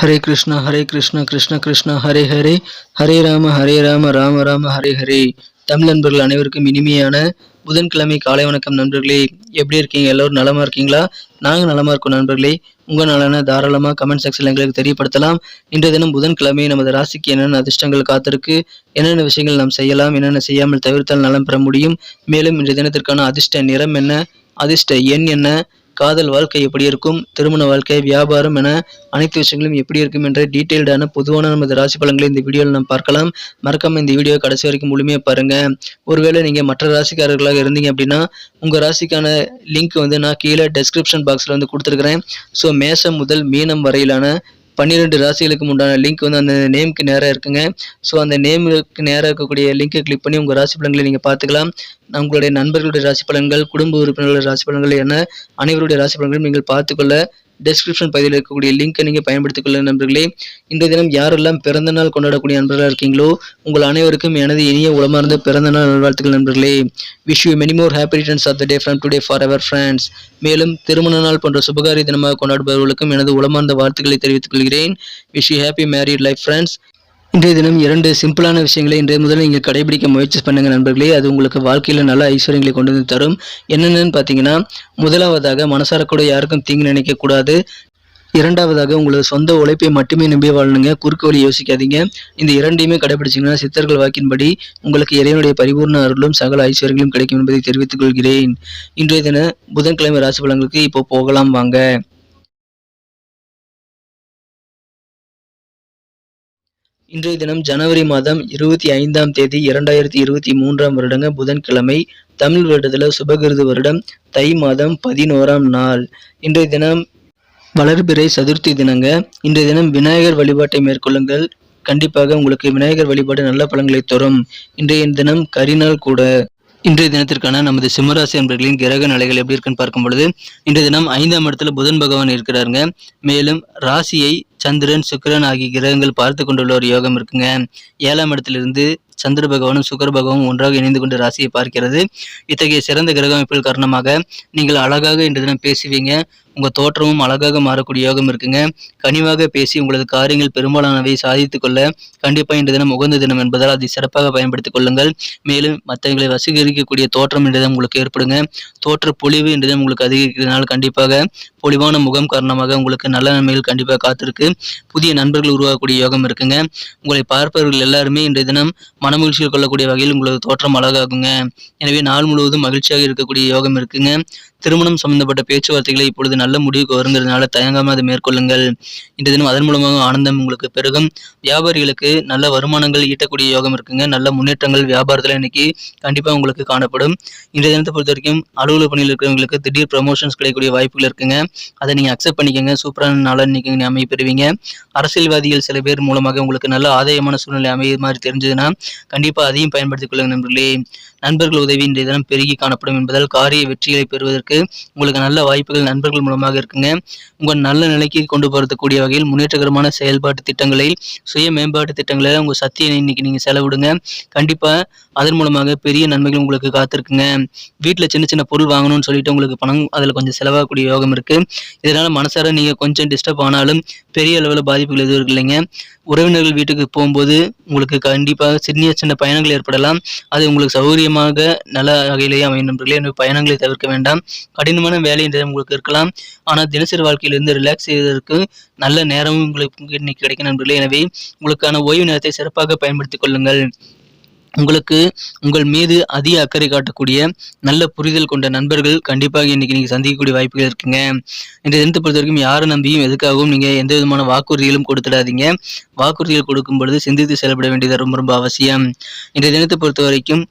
ஹரே கிருஷ்ணா ஹரே கிருஷ்ணா கிருஷ்ண கிருஷ்ணா ஹரே ஹரே ஹரே ராம ஹரே ராம ராம ராம ஹரே ஹரே தமிழ் நண்பர்கள் அனைவருக்கும் இனிமையான புதன்கிழமை காலை வணக்கம் நண்பர்களே. எப்படி இருக்கீங்க? எல்லோரும் நலமாக இருக்கீங்களா? நாங்கள் நலமாக இருக்கோம் நண்பர்களே. உங்கள் நலனை தாராளமாக கமெண்ட் செக்ஷனில் எங்களுக்கு தெரியப்படுத்தலாம். இன்றைய தினம் புதன்கிழமை நமது ராசிக்கு என்னென்ன அதிர்ஷ்டங்கள் காத்திருக்கு? என்னென்ன விஷயங்கள் நாம் செய்யலாம்? என்னென்ன செய்யாமல் தவிர்த்தால் நலம் பெற முடியும்? மேலும் இன்றைய தினத்திற்கான அதிர்ஷ்ட நிறம் என்ன? அதிர்ஷ்ட எண் என்ன? காதல் வாழ்க்கை எப்படி இருக்கும்? திருமண வாழ்க்கை வியாபாரம் என அனைத்து விஷயங்களும் எப்படி இருக்கும் என்ற டீட்டெயில்டான பொதுவான நமது ராசி பலன்களை இந்த வீடியோவில் நாம் பார்க்கலாம். மறக்காம இந்த வீடியோ கடைசி வரைக்கும் முழுமையாக பாருங்க. ஒருவேளை நீங்கள் மற்ற ராசிக்காரர்களாக இருந்தீங்க அப்படின்னா உங்கள் ராசிக்கான லிங்க் வந்து நான் கீழே டெஸ்கிரிப்ஷன் பாக்ஸில் வந்து கொடுத்துருக்குறேன். ஸோ மேசம் முதல் மீனம் வரையிலான பன்னிரெண்டு ராசிகளுக்கு உண்டான லிங்க் வந்து அந்த நேமுக்கு நேராக இருக்குங்க. ஸோ அந்த நேமுக்கு நேராக இருக்கக்கூடிய லிங்கை கிளிக் பண்ணி உங்கள் ராசி பலன்களை நீங்கள் பார்த்துக்கலாம். உங்களுடைய நண்பர்களுடைய ராசி பலன்கள் குடும்ப உறுப்பினர்களுடைய ராசி பலன்கள் என அனைவருடைய ராசி பலன்களையும் நீங்கள் பார்த்துக்கொள்ள டெஸ்கிரிப்ஷன் பகுதியில் இருக்கக்கூடிய லிங்கை நீங்கள் பயன்படுத்திக் கொள்ள நண்பர்களே. இந்த தினம் யாரெல்லாம் பிறந்த நாள் கொண்டாடக்கூடிய நண்பர்களாக இருக்கீங்களோ உங்கள் அனைவருக்கும் எனது இனிய உளமார்ந்த பிறந்த நாள் நல்வாழ்த்துக்கள் நண்பர்களே. Wish you many more happy returns of the day from today forever friends மேலும் திருமண நாள் போன்ற சுபகாரிய தினமாக கொண்டாடுபவர்களுக்கும் எனது உளமார்ந்த வாழ்த்துக்களை தெரிவித்துக் கொள்கிறேன். Wish you happy married life friends இன்றைய தினம் இரண்டு சிம்பிளான விஷயங்களை இன்றைய முதல்ல நீங்கள் கடைபிடிக்க முயற்சி பண்ணுங்க நண்பர்களே. அது உங்களுக்கு வாழ்க்கையில் நல்ல ஐஸ்வர்யங்களை கொண்டு வந்து தரும். என்னென்னு பார்த்தீங்கன்னா முதலாவதாக மனசார கூட யாருக்கும் தீங்கு நினைக்கக்கூடாது இரண்டாவதாக உங்களது சொந்த உழைப்பை மட்டுமே நம்பி வாழணுங்க குறுக்கு வழி யோசிக்காதீங்க. இந்த இரண்டையுமே கடைபிடிச்சிங்கன்னா சித்தர்கள் வாக்கின்படி உங்களுக்கு இறைவனுடைய பரிபூர்ண அருளும் சகல ஐஸ்வர்யங்களும் கிடைக்கும் என்பதை தெரிவித்துக் கொள்கிறேன். இன்றைய தின புதன்கிழமை ராசி பலன்களுக்கு இப்போ போகலாம். வாங்க. இன்றைய தினம் ஜனவரி மாதம் இருபத்தி ஐந்தாம் தேதி இரண்டாயிரத்தி இருபத்தி மூன்றாம் வருடங்க புதன்கிழமை தமிழ் வருடத்தில் சுபகிருது வருடம் தை மாதம் பதினோராம் நாள். இன்றைய தினம் வளர்பிறை சதுர்த்தி தினங்க. இன்றைய தினம் விநாயகர் வழிபாட்டை மேற்கொள்ளுங்கள். கண்டிப்பாக உங்களுக்கு விநாயகர் வழிபாடு நல்ல பலன்களை தரும். இன்றைய தினம் கரிநாள் கூட. இன்றைய தினத்திற்கான நமது சிம்மராசி அன்பர்களின் கிரக நிலைகள் எப்படி இருக்குன்னு பார்க்கும் பொழுது இன்றைய தினம் ஐந்தாம் இடத்துல புதன் பகவான் இருக்கிறாருங்க. மேலும் ராசியை சந்திரன் சுக்கிரன் ஆகிய கிரகங்கள் பார்த்து கொண்டுள்ள ஒரு யோகம் இருக்குங்க. ஏழாம் இடத்திலிருந்து சந்திர பகவானும் சுக்கர பகவானும் ஒன்றாக இணைந்து கொண்டு ராசியை பார்க்கிறது. இத்தகைய சிறந்த கிரக அமைப்பில் காரணமாக நீங்கள் அழகாக இன்று தினம் பேசுவீங்க. உங்கள் தோற்றமும் அழகாக மாறக்கூடிய யோகம் இருக்குங்க. கனிவாக பேசி உங்களது காரியங்கள் பெரும்பாலானவை சாதித்துக் கொள்ள கண்டிப்பாக இன்று தினம் உகந்த தினம் என்பதால் அதை சிறப்பாக பயன்படுத்திக் கொள்ளுங்கள். மேலும் மற்றவங்களை வசீகரிக்கக்கூடிய தோற்றம் இன்று தினம் உங்களுக்கு ஏற்படுங்க. தோற்ற பொலிவு இன்று தினம் உங்களுக்கு அதிகரிக்கிறதுனால கண்டிப்பாக பொலிவான முகம் காரணமாக உங்களுக்கு நல்ல நன்மைகள் கண்டிப்பாக காத்திருக்கு. புதிய நண்பர்கள் உருவாகக்கூடிய யோகம் இருக்குங்க. உங்களை பார்ப்பவர்கள் எல்லாருமே இன்றைய தினம் மனமகிழ்ச்சியில் கொள்ளக்கூடிய வகையில் உங்களது தோற்றம் அழகாகுங்க. எனவே நாள் முழுவதும் மகிழ்ச்சியாக இருக்கக்கூடிய யோகம் இருக்குங்க. திருமணம் சம்பந்தப்பட்ட பேச்சுவார்த்தைகளை இப்பொழுது நல்ல முடிவுக்கு வருங்கிறதுனால தயங்காமல் அதை மேற்கொள்ளுங்கள். இன்றைய தினம் அதன் மூலமாக ஆனந்தம் உங்களுக்கு பெருகும். வியாபாரிகளுக்கு நல்ல வருமானங்கள் ஈட்டக்கூடிய யோகம் இருக்குங்க. நல்ல முன்னேற்றங்கள் வியாபாரத்தில் இன்னைக்கு கண்டிப்பாக உங்களுக்கு காணப்படும். இன்றைய தினத்தை பொறுத்த வரைக்கும் அலுவலக பணியில் இருக்கிறவங்களுக்கு திடீர் ப்ரமோஷன்ஸ் கிடைக்கக்கூடிய வாய்ப்புகள் இருக்குங்க. அதை நீங்கள் அக்செப்ட் பண்ணிக்கோங்க. சூப்பரான நாளாக இன்னைக்கு அமைய பெறுவீங்க. அரசியல்வாதிகள் சில பேர் மூலமாக உங்களுக்கு நல்ல ஆதாயமான சூழ்நிலை அமைய மாதிரி தெரிஞ்சதுன்னா கண்டிப்பாக அதையும் பயன்படுத்திக் கொள்ளுங்க நண்பர்களே. நண்பர்கள் உதவி இன்றைய தினம் பெருகி காணப்படும் என்பதால் காரிய வெற்றிகளை பெறுவதற்கு உங்களுக்கு நல்ல வாய்ப்புகள் நண்பர்கள் மூலமாக இருக்குங்க. உங்கள் நல்ல நிலைக்கு கொண்டு போகிறதுக்கூடிய வகையில் முன்னேற்றகரமான செயல்பாட்டு திட்டங்களை சுய மேம்பாட்டு திட்டங்களை உங்கள் சக்தியை இன்னைக்கு நீங்கள் செலவிடுங்க. கண்டிப்பாக அதன் மூலமாக பெரிய நன்மைகள் உங்களுக்கு காத்திருக்குங்க. வீட்டில் சின்ன சின்ன பொருள் வாங்கணும்னு சொல்லிட்டு உங்களுக்கு பணம் அதில் கொஞ்சம் செலவாகக்கூடிய யோகம் இருக்கு. இதனால மனசார நீங்கள் கொஞ்சம் டிஸ்டர்ப் ஆனாலும் பெரிய அளவில் பாதிப்புகள் எதுவும் இல்லைங்க. உறவினர்கள் வீட்டுக்கு போகும்போது உங்களுக்கு கண்டிப்பாக சின்ன சின்ன பயணங்கள் ஏற்படலாம். அது உங்களுக்கு சௌகரியமாக நல்ல வகையிலேயே அமையும் நண்பர்களே எனவே பயணங்களை தவிர்க்க வேண்டாம். கடினமான வேலை நேரம் உங்களுக்கு இருக்கலாம். ஆனால் தினசரி வாழ்க்கையிலிருந்து ரிலாக்ஸ் செய்வதற்கு நல்ல நேரமும் உங்களுக்கு இன்னைக்கு கிடைக்கும் நண்பர்களே எனவே உங்களுக்கான ஓய்வு நேரத்தை சிறப்பாக பயன்படுத்திக் கொள்ளுங்கள். உங்களுக்கு உங்கள் மீது அதிக அக்கறை காட்டக்கூடிய நல்ல புரிதல் கொண்ட நண்பர்கள் கண்டிப்பாக இன்னைக்கு நீங்க சந்திக்கக்கூடிய வாய்ப்புகள் இருக்குங்க. இந்த தினத்தை பொறுத்த வரைக்கும் யாரை நம்பியும் எதுக்காகவும் நீங்க எந்த விதமான வாக்குறுதிகளும் கொடுத்துடாதீங்க. வாக்குறுதிகள் கொடுக்கும் பொழுது சிந்தித்து செயல்பட வேண்டியது ரொம்ப ரொம்ப அவசியம். இந்த தினத்தை பொறுத்த வரைக்கும்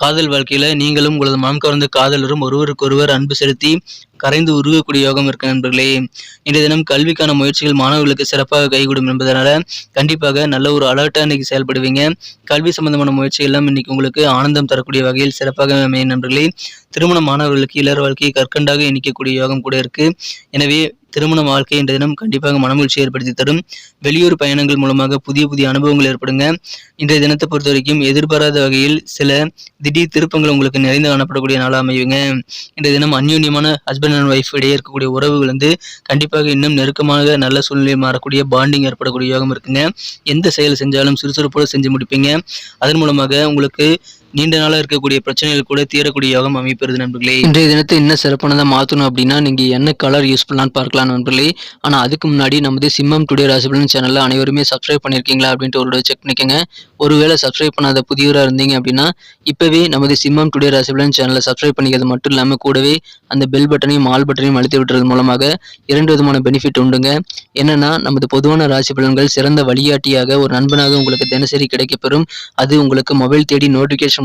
காதல் வாழ்க்கையில் நீங்களும் உங்களது மனம் கவர்ந்த காதலரும் ஒருவருக்கொருவர் அன்பு செலுத்தி கரைந்து உருகக்கூடிய யோகம் இருக்க நண்பர்களே. இன்றைய தினம் கல்விக்கான முயற்சிகள் மாணவர்களுக்கு சிறப்பாக கைகூடும் என்பதனால கண்டிப்பாக நல்ல ஒரு அலர்ட்டாக இன்னைக்கு செயல்படுவீங்க. கல்வி சம்பந்தமான முயற்சிகள் எல்லாம் இன்னைக்கு உங்களுக்கு ஆனந்தம் தரக்கூடிய வகையில் சிறப்பாக அமையும் நண்பர்களே. திருமண மாணவர்களுக்கு இளர் வாழ்க்கையை கற்கண்டாக இணைக்கக்கூடிய யோகம் கூட இருக்கு. எனவே திருமண வாழ்க்கை என்ற தினம் கண்டிப்பாக மனமகிழ்ச்சி ஏற்படுத்தி தரும். வெளியூர் பயணங்கள் மூலமாக புதிய புதிய அனுபவங்கள் ஏற்படுங்க. இன்றைய தினத்தை பொறுத்த வரைக்கும் எதிர்பாராத வகையில் சில திடீர் திருப்பங்கள் உங்களுக்கு நிறைந்து காணப்படக்கூடிய நாளாக அமையுங்க. இன்றைய தினம் அந்யோன்யமான ஹஸ்பண்ட் அண்ட் ஒய்ஃப் இடையே இருக்கக்கூடிய உறவுகள் வந்து கண்டிப்பாக இன்னும் நெருக்கமாக நல்ல சூழ்நிலை மாறக்கூடிய பாண்டிங் ஏற்படக்கூடிய யோகம் இருக்குங்க. எந்த செயல் செஞ்சாலும் சுறுசுறுப்போடு செஞ்சு முடிப்பீங்க. அதன் மூலமாக உங்களுக்கு நீண்ட நாளாக இருக்கக்கூடிய பிரச்சனைகள் கூட தீரக்கூடிய யோகம் அமைப்பெறுது நண்பர்களே. இன்றைய தினத்தை இன்னும் சிறப்பானதாக மாற்றணும் அப்படின்னா நீங்கள் என்ன கலர் யூஸ் பண்ணலான்னு பார்க்கலாம் நண்பர்களே. ஆனால் அதுக்கு முன்னாடி நமது சிம்மம் டுடே ராசிபலன் சேனலில் அனைவருமே சப்ஸ்கிரைப் பண்ணியிருக்கீங்களா அப்படின்ட்டு ஒரு செக் பண்ணிக்கோங்க. ஒருவேளை சப்ஸ்கிரைப் பண்ணாத புதியவராக இருந்தீங்க அப்படின்னா இப்போவே நமது சிம்மம் டுடே ராசிபலன் சேனலை சப்ஸ்கிரைப் பண்ணிக்கிறது மட்டும் இல்லாமல் கூடவே அந்த பெல் பட்டனையும் ஆல் பட்டனையும் அழுத்தி விட்டுறது மூலமாக இரண்டு விதமான பெனிஃபிட் உண்டுங்க. என்னன்னா நமது பொதுவான ராசி பலன்கள் சிறந்த வழிகாட்டியாக ஒரு நண்பனாக உங்களுக்கு தினசரி கிடைக்கப்பெறும். அது உங்களுக்கு மொபைல் தேடி நோட்டிஃபிகேஷன்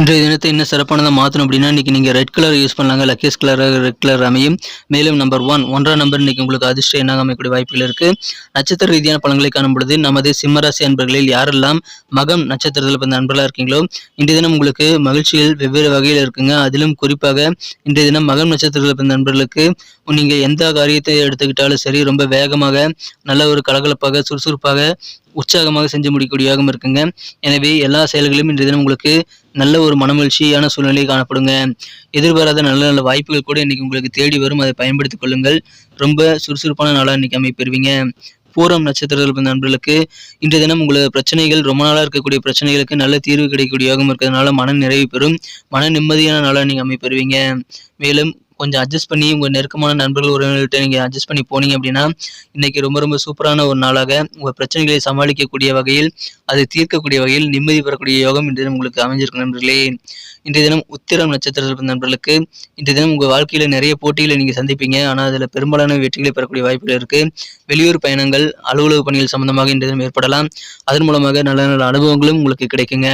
இன்றைய தினத்தை இன்னும் சிறப்பானதாக மாற்றணும் அப்படின்னா இன்றைக்கி நீங்கள் ரெட் கலர் யூஸ் பண்ணலாங்க லக்கேஸ் கலர் ரெட் கலர் அமையும். மேலும் நம்பர் ஒன் ஒன்றாம் நம்பர் இன்றைக்கி உங்களுக்கு அதிர்ஷ்டம் என்னாக அமைக்கக்கூடிய வாய்ப்புகள் இருக்குது நட்சத்திர ரீதியான பலன்களை காணும் பொழுது நமது சிம்மராசி அன்பர்களில் யாரெல்லாம் மகம் நட்சத்திரத்தில் பிறந்த நண்பர்களாக இருக்கீங்களோ இன்றைய தினம் உங்களுக்கு மகிழ்ச்சிகள் வெவ்வேறு வகையில் இருக்குங்க. அதிலும் குறிப்பாக இன்றைய தினம் மகம் நட்சத்திரத்தில் பிறந்த நண்பர்களுக்கு நீங்கள் எந்த காரியத்தை எடுத்துக்கிட்டாலும் சரி ரொம்ப வேகமாக நல்ல ஒரு கலகலப்பாக சுறுசுறுப்பாக உற்சாகமாக செஞ்சு முடிக்கக்கூடிய யோகம் இருக்குங்க. எனவே எல்லா செயல்களும் இன்றைய தினம் உங்களுக்கு நல்ல ஒரு மனமகிழ்ச்சியான சூழ்நிலை காணப்படுங்க. எதிர்பாராத நல்ல நல்ல வாய்ப்புகள் கூட இன்னைக்கு உங்களுக்கு தேடி வரும். அதை பயன்படுத்திக் கொள்ளுங்கள். ரொம்ப சுறுசுறுப்பான நாளாக இன்னைக்கு அமைப்பெறுவீங்க. பூரம் நட்சத்திரத்தில் பிறந்த நண்பர்களுக்கு இன்றைய தினம் உங்களுக்கு பிரச்சனைகள் ரொம்ப நாளாக இருக்கக்கூடிய பிரச்சனைகளுக்கு நல்ல தீர்வு கிடைக்கக்கூடிய யோகம் இருக்கிறதுனால மன நிறைவு பெறும். மன நிம்மதியான நாளாக நீங்கள் அமைப்பெறுவீங்க. மேலும் கொஞ்சம் அட்ஜஸ்ட் பண்ணி உங்கள் நெருக்கமான நண்பர்கள் உறவினர்கிட்ட நீங்கள் அட்ஜஸ்ட் பண்ணி போனீங்க அப்படின்னா இன்னைக்கு ரொம்ப ரொம்ப சூப்பரான ஒரு நாளாக உங்கள் பிரச்சனைகளை சமாளிக்கக்கூடிய வகையில் அதை தீர்க்கக்கூடிய வகையில் நிம்மதி பெறக்கூடிய யோகம் என்று உங்களுக்கு அமைஞ்சிருக்கு நண்பர்களே. இன்றைய தினம் உத்திரம் நட்சத்திரத்தில் பிறந்த நண்பர்களுக்கு இன்றைய தினம் உங்கள் வாழ்க்கையில் நிறைய போட்டிகளை நீங்கள் சந்திப்பீங்க. ஆனால் அதில் பெரும்பாலான வெற்றிகளை பெறக்கூடிய வாய்ப்புகள் இருக்குது வெளியூர் பயணங்கள் அலுவலக பணிகள் சம்பந்தமாக இன்றைய தினம் ஏற்படலாம். அதன் மூலமாக நல்ல நல்ல அனுபவங்களும் உங்களுக்கு கிடைக்குங்க.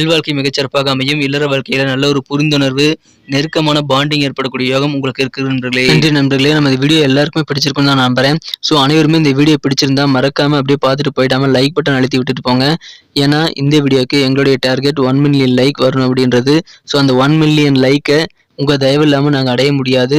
இல்வாழ்க்கை மிகச்சிறப்பாக அமையும். இல்லற வாழ்க்கையில் நல்ல ஒரு புரிந்துணர்வு நெருக்கமான பாண்டிங் ஏற்படக்கூடிய யோகம் உங்களுக்கு இருக்குது நண்பர்களே. நன்றி நண்பர்களே. நம்ம இந்த வீடியோ எல்லாருக்குமே பிடிச்சிருக்கும் தான் நம்புறேன். ஸோ அனைவருமே இந்த வீடியோ பிடிச்சிருந்தா மறக்காம அப்படியே பார்த்துட்டு போயிடாம லைக் பட்டன் அழுத்தி விட்டுட்டு போங்க. ஏன்னா இந்த வீடியோக்கு எங்களுடைய டார்கெட் ஒன் மில்லியன் லைக் வரணும் அப்படின்றது ஸோ அந்த ஒன் மில்லியன் லைக்கை உங்கள் தயவு இல்லாமல் நாங்கள் அடைய முடியாது.